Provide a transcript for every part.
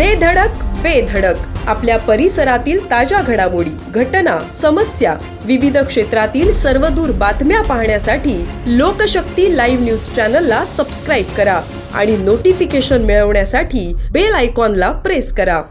दे धडक बेधडक आपल्या परिसरातील ताज्या घडामोडी घटना समस्या विविध क्षेत्रातील सर्वदूर बातम्या पाहण्यासाठी लोकशक्ती लाईव्ह न्यूज चॅनलला सबस्क्राईब करा आणि नोटिफिकेशन मिळवण्यासाठी बेल आयकॉनला प्रेस करा.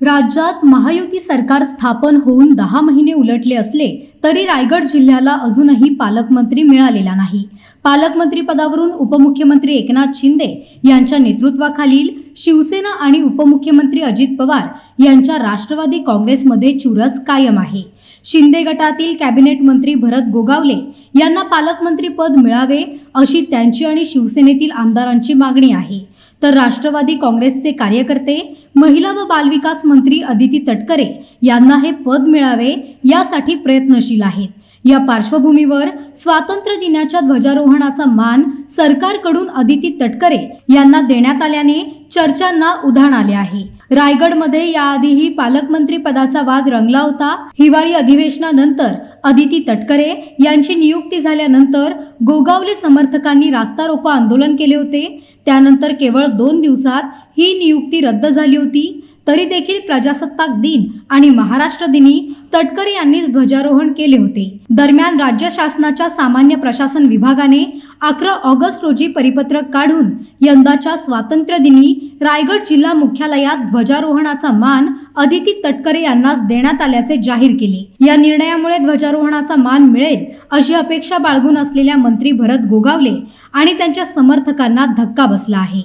राज्यात महायुती सरकार स्थापन होऊन दहा महिने उलटले असले तरी रायगड जिल्ह्याला अजूनही पालकमंत्री मिळालेला नाही. पालकमंत्री पदावरून उपमुख्यमंत्री एकनाथ शिंदे यांच्या नेतृत्वाखालील शिवसेना आणि उपमुख्यमंत्री अजित पवार यांच्या राष्ट्रवादी काँग्रेसमध्ये चुरस कायम आहे. शिंदे गटातील कॅबिनेट मंत्री भरत गोगावले यांना पालकमंत्री पद मिळावे अशी त्यांची आणि शिवसेनेतील आमदारांची मागणी आहे. तर राष्ट्रवादी काँग्रेसचे कार्यकर्ते महिला व बालविकास मंत्री अदिती तटकरे यांना हे पद मिळावे यासाठी प्रयत्नशील आहेत. या पार्श्वभूमीवर स्वातंत्र्य दिनाच्या ध्वजारोहणाचा मान सरकारकडून अदिती तटकरे यांना देण्यात आल्याने चर्चांना उधाण आले आहे. रायगडमध्ये याआधीही पालकमंत्री पदाचा वाद रंगला होता. हिवाळी अधिवेशनानंतर अदिती तटकरे यांची नियुक्ती झाल्यानंतर गोगावले समर्थकांनी रास्ता रोको आंदोलन केले होते. त्यानंतर केवळ दोन दिवसात ही नियुक्ती रद्द झाली होती. तरी देखील प्रजासत्ताक दिन आणि महाराष्ट्र दिनी तटकरे यांनी ध्वजारोहण केले होते. दरम्यान राज्य शासनाच्या सामान्य प्रशासन विभागाने अकरा ऑगस्ट रोजी परिपत्रक काढून यंदाच्या स्वातंत्र्य दिनी रायगड जिल्हा मुख्यालयात ध्वजारोहणाचा मान अदिती तटकरे यांनाच देण्यात आल्याचे जाहीर केले. या निर्णयामुळे ध्वजारोहणाचा मान मिळेल अशी अपेक्षा बाळगून असलेल्या मंत्री भरत गोगावले आणि त्यांच्या समर्थकांना धक्का बसला आहे.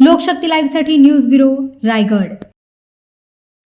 लोकशक्ती लाईव्हसाठी न्यूज ब्युरो रायगड.